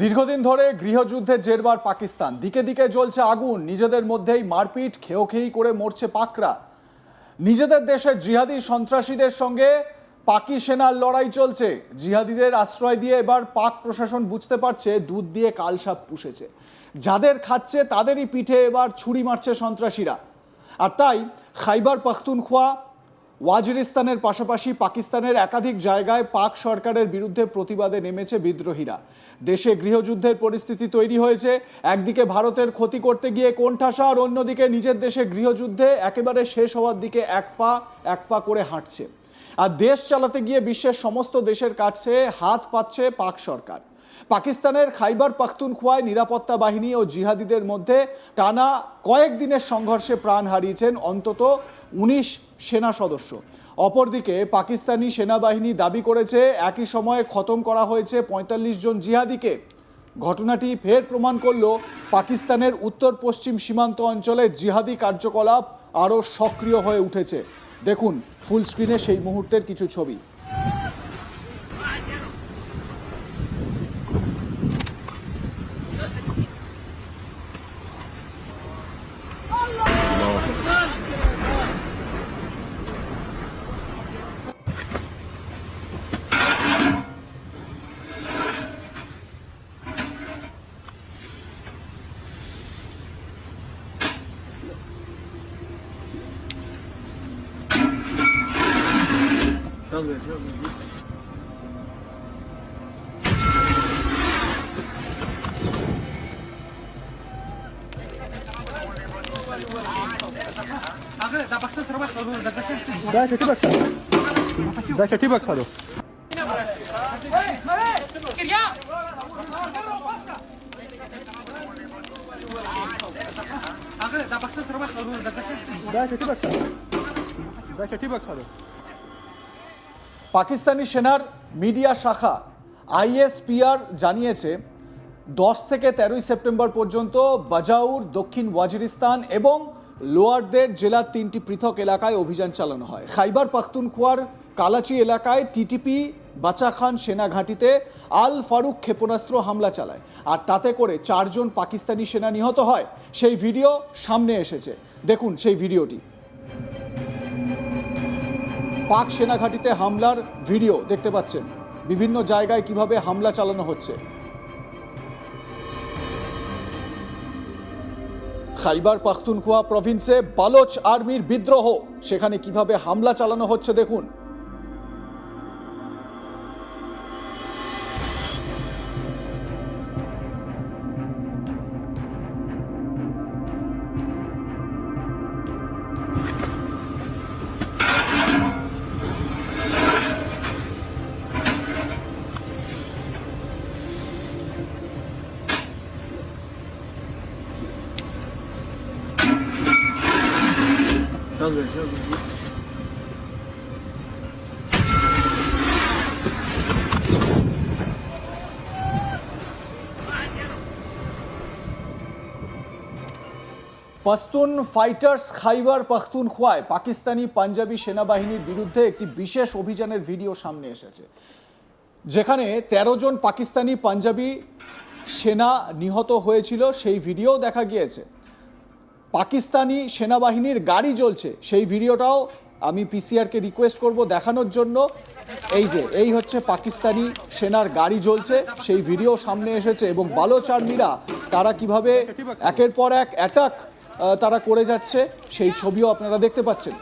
দীর্ঘদিন ধরে গৃহযুদ্ধের জেরবার পাকিস্তান। দিকে দিকে জ্বলছে আগুন, নিজেদের মধ্যেই মারপিট, খেও খেই করে মরছে পাকরা। নিজেদের দেশের জিহাদি সন্ত্রাসীদের সঙ্গে পাকি সেনার লড়াই চলছে। জিহাদিদের আশ্রয় দিয়ে এবার পাক প্রশাসন বুঝতে পারছে, দুধ দিয়ে কালসাপ পুষেছে। যাদের খাচ্ছে তাদেরই পিঠে এবার ছুরি মারছে সন্ত্রাসীরা। আর তাই খাইবার পাখতুনখোয়া ওয়াজিরিস্তানের পাশাপাশি পাকিস্তানের একাধিক জায়গায় পাক সরকারের বিরুদ্ধে প্রতিবাদে নেমেছে বিদ্রোহীরা। দেশে গৃহযুদ্ধের পরিস্থিতি তৈরি হয়েছে, একদিকে ভারতের ক্ষতি করতে গিয়ে কোণঠাসা আর অন্যদিকে নিজের দেশে গৃহযুদ্ধে একেবারে শেষ হওয়ার দিকে এক পা এক পা করে হাঁটছে। আর দেশ চালাতে গিয়ে বিশ্বের সমস্ত দেশের কাছে হাত পাচ্ছে পাক সরকার। পাকিস্তানের খাইবার পাখতুনখোয়ায় নিরাপত্তা বাহিনী ও জিহাদিদের মধ্যে টানা কয়েক দিনের সংঘর্ষে প্রাণ হারিয়েছেন অন্তত উনিশ সেনা সদস্য। অপরদিকে পাকিস্তানি সেনাবাহিনী দাবি করেছে একই সময়ে খতম করা হয়েছে পঁয়তাল্লিশ জন জিহাদিকে। ঘটনাটি ফের প্রমাণ করল পাকিস্তানের উত্তর পশ্চিম সীমান্ত অঞ্চলে জিহাদি কার্যকলাপ আরও সক্রিয় হয়ে উঠেছে। দেখুন ফুল স্ক্রিনে সেই মুহূর্তের কিছু ছবি। Дайте тебе саду. Дайте тебе саду. Дайте тебе саду. Дайте тебе саду. পাকিস্তানি সেনার মিডিয়া শাখা আইএসপিআর জানিয়েছে, দশ থেকে তেরোই সেপ্টেম্বর পর্যন্ত বাজাউর দক্ষিণ ওয়াজিরিস্তান এবং লোয়ারদের জেলার তিনটি পৃথক এলাকায় অভিযান চালানো হয়। খাইবার পাখতুনখোয়ার কালাচি এলাকায় টিটিপি বাচাখান সেনা ঘাঁটিতে আল ফারুক ক্ষেপণাস্ত্র হামলা চালায় আর তাতে করে চারজন পাকিস্তানি সেনা নিহত হয়। সেই ভিডিও সামনে এসেছে। দেখুন সেই ভিডিওটি। পাক সেনা ঘাঁটিতে হামলার ভিডিও দেখতে পাচ্ছেন। বিভিন্ন জায়গায় কীভাবে হামলা চালানো হচ্ছে। খাইবার পাখতুনখোয়া প্রভিন্সে বালোচ আর্মির বিদ্রোহ, সেখানে কীভাবে হামলা চালানো হচ্ছে দেখুন। পাস্তুন ফাইটার্স খাইবার পাখতুনখোয়ায় পাকিস্তানি পাঞ্জাবি সেনাবাহিনীর বিরুদ্ধে একটি বিশেষ অভিযানের ভিডিও সামনে এসেছে, যেখানে ১৩ জন পাকিস্তানি পাঞ্জাবি সেনা নিহত হয়েছিল। সেই ভিডিও দেখা গিয়েছে। পাকিস্তানি সেনাবাহিনীর গাড়ি জ্বলছে। সেই ভিডিওটাও আমি পিসিআরকে রিকোয়েস্ট করব দেখানোর জন্য। এই যে, এই হচ্ছে পাকিস্তানি সেনার গাড়ি জ্বলছে। সেই ভিডিও সামনে এসেছে এবং বালোচ আর্মিরা তারা কীভাবে একের পর এক অ্যাটাক তারা করে যাচ্ছে সেই ছবিও আপনারা দেখতে পাচ্ছেন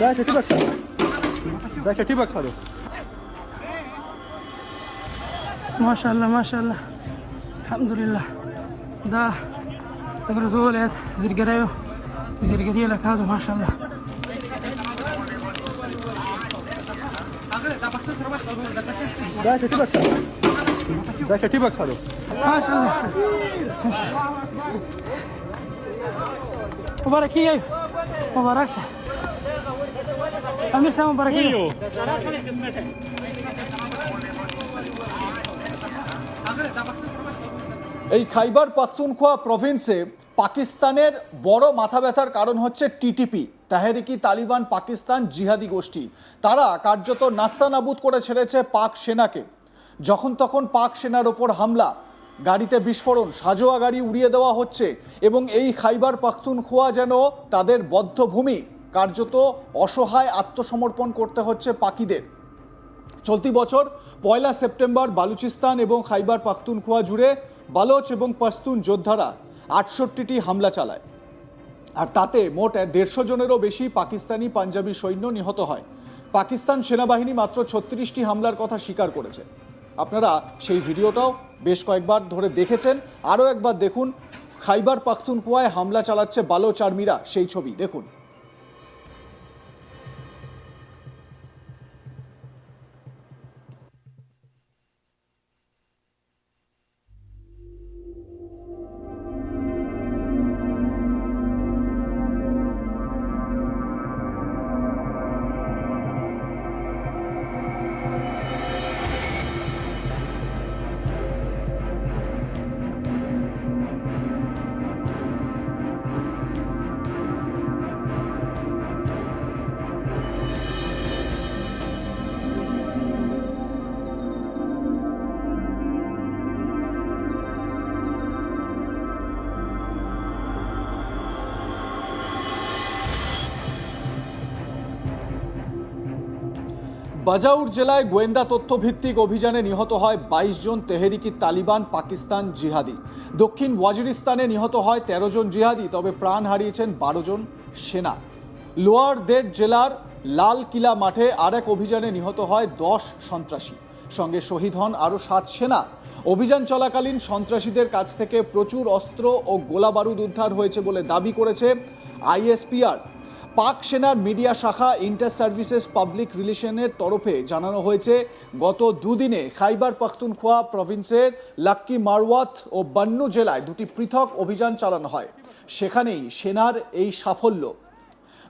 Дайте тебе саду. Дайте тебе саду. মাশাল্লাহ মাশাল্লাহ alhamdulillah da agradoled zirgarayo zirgariya lakado mashallah Дайте тебе саду. Дайте এই? খাইবার পাখতুনখোয়া প্রভিন্সে পাকিস্তানের বড় মাথা ব্যথার কারণ হচ্ছে টিটিপি তাহেরিকি তালিবান পাকিস্তান জিহাদি গোষ্ঠী। তারা কার্যত নাস্তানাবুদ করে ছেড়েছে পাক সেনাকে। যখন তখন পাক সেনার ওপর হামলা। গাড়িতে বিস্ফোরণ, সাজোয়া গাড়ি উড়িয়ে দেওয়া হচ্ছে এবং এই খাইবার পাখতুনখোয়া যেন তাদের বদ্ধভূমি, কার্যত অসহায় আত্মসমর্পণ করতে হচ্ছে পাকিদের। চলতি বছর পয়লা সেপ্টেম্বর বালুচিস্তান এবং খাইবার পাখতুনখোয়া জুড়ে বালোচ এবং পাস্তুন যোদ্ধারা আটষট্টিটি হামলা চালায়। আর তাতে মোট দেড়শো জনেরও বেশি পাকিস্তানি পাঞ্জাবি সৈন্য নিহত হয়। পাকিস্তান সেনাবাহিনী মাত্র ছত্রিশটি হামলার কথা স্বীকার করেছে। আপনারা সেই ভিডিওটাও বেশ কয়েকবার ধরে দেখেছেন। আরও একবার দেখুন, খাইবার পাখতুনকুয়ায় হামলা চালাচ্ছে বালোচ আর্মিরা সেই ছবি, দেখুন। বাজাউর জেলায় গোয়েন্দা তথ্যভিত্তিক অভিযানে নিহত হয় বাইশ জন তেহরিকি তালিবান পাকিস্তান জিহাদি। দক্ষিণ ওয়াজিরিস্তানে নিহত হয় ১৩ জন জিহাদি, তবে প্রাণ হারিয়েছেন বারো জন সেনা। লোয়ার দেড় জেলার লাল কিলা মাঠে আর এক অভিযানে নিহত হয় দশ সন্ত্রাসী। সঙ্গে শহীদ হন আরও সাত সেনা। অভিযান চলাকালীন সন্ত্রাসীদের কাছ থেকে প্রচুর অস্ত্র ও গোলাবারুদ উদ্ধার হয়েছে বলে দাবি করেছে আইএসপিআর। পাক সেনার মিডিয়া শাখা ইন্টার সার্ভিসেস পাবলিক রিলেশনের তরফে জানানো হয়েছে, গত দুদিনে খাইবার পাখতুনখোয়া প্রভিন্সের লাক্কি মারওয়াত ও বান্নু জেলায় দুটি পৃথক অভিযান চালানো হয়। সেখানেই সেনার এই সাফল্য।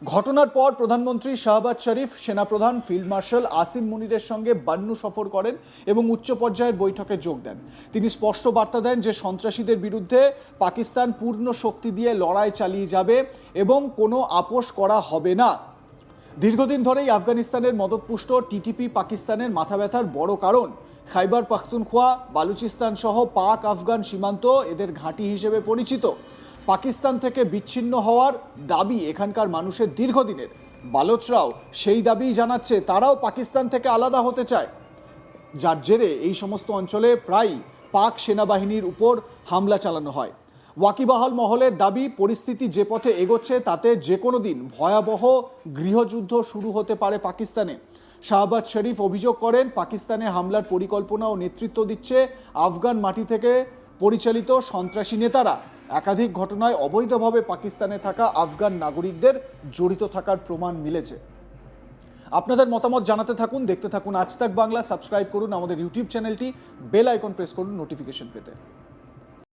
ঘটনার পর প্রধানমন্ত্রী শাহবাজ শরীফ, সেনাপ্রধান, ফিল্ড মার্শাল আসিম মুনিরের সঙ্গে বান্নু সফর করেন এবং উচ্চ পর্যায়ের বৈঠকে যোগ দেন। তিনি স্পষ্ট বার্তা দেন যে সন্ত্রাসীদের বিরুদ্ধে পাকিস্তান পূর্ণ শক্তি দিয়ে লড়াই চালিয়ে যাবে এবং কোনো আপোষ করা হবে না। দীর্ঘদিন ধরেই আফগানিস্তানের মদতপুষ্ট টিটিপি পাকিস্তানের মাথা ব্যথার বড় কারণ। খাইবার পাখতুনখোয়া, বালুচিস্তান সহ পাক আফগান সীমান্ত এদের ঘাঁটি হিসেবে পরিচিত। পাকিস্তান থেকে বিচ্ছিন্ন হওয়ার দাবি এখানকার মানুষের দীর্ঘদিনের। বালোচরাও সেই দাবিই জানাচ্ছে তারাও পাকিস্তান থেকে আলাদা হতে চায়। যার জেরে এই সমস্ত অঞ্চলে প্রায়ই পাক সেনাবাহিনীর উপর হামলা চালানো হয়। ওয়াকিবহাল মহলের দাবি, পরিস্থিতি যে পথে এগোচ্ছে তাতে যে কোনো দিন ভয়াবহ গৃহযুদ্ধ শুরু হতে পারে পাকিস্তানে। শাহবাজ শরীফ অভিযোগ করেন, পাকিস্তানে হামলার পরিকল্পনা ও নেতৃত্ব দিচ্ছে আফগান মাটি থেকে পরিচালিত সন্ত্রাসী নেতারা। একাধিক ঘটনায় অবৈধভাবে পাকিস্তানে থাকা আফগান নাগরিকদের জড়িত থাকার প্রমাণ মিলেছে। আপনাদের মতামত জানাতে থাকুন, দেখতে থাকুন আজ তাক বাংলা, সাবস্ক্রাইব করুন আমাদের ইউটিউব চ্যানেলটি, বেল আইকন প্রেস করুন নোটিফিকেশন পেতে।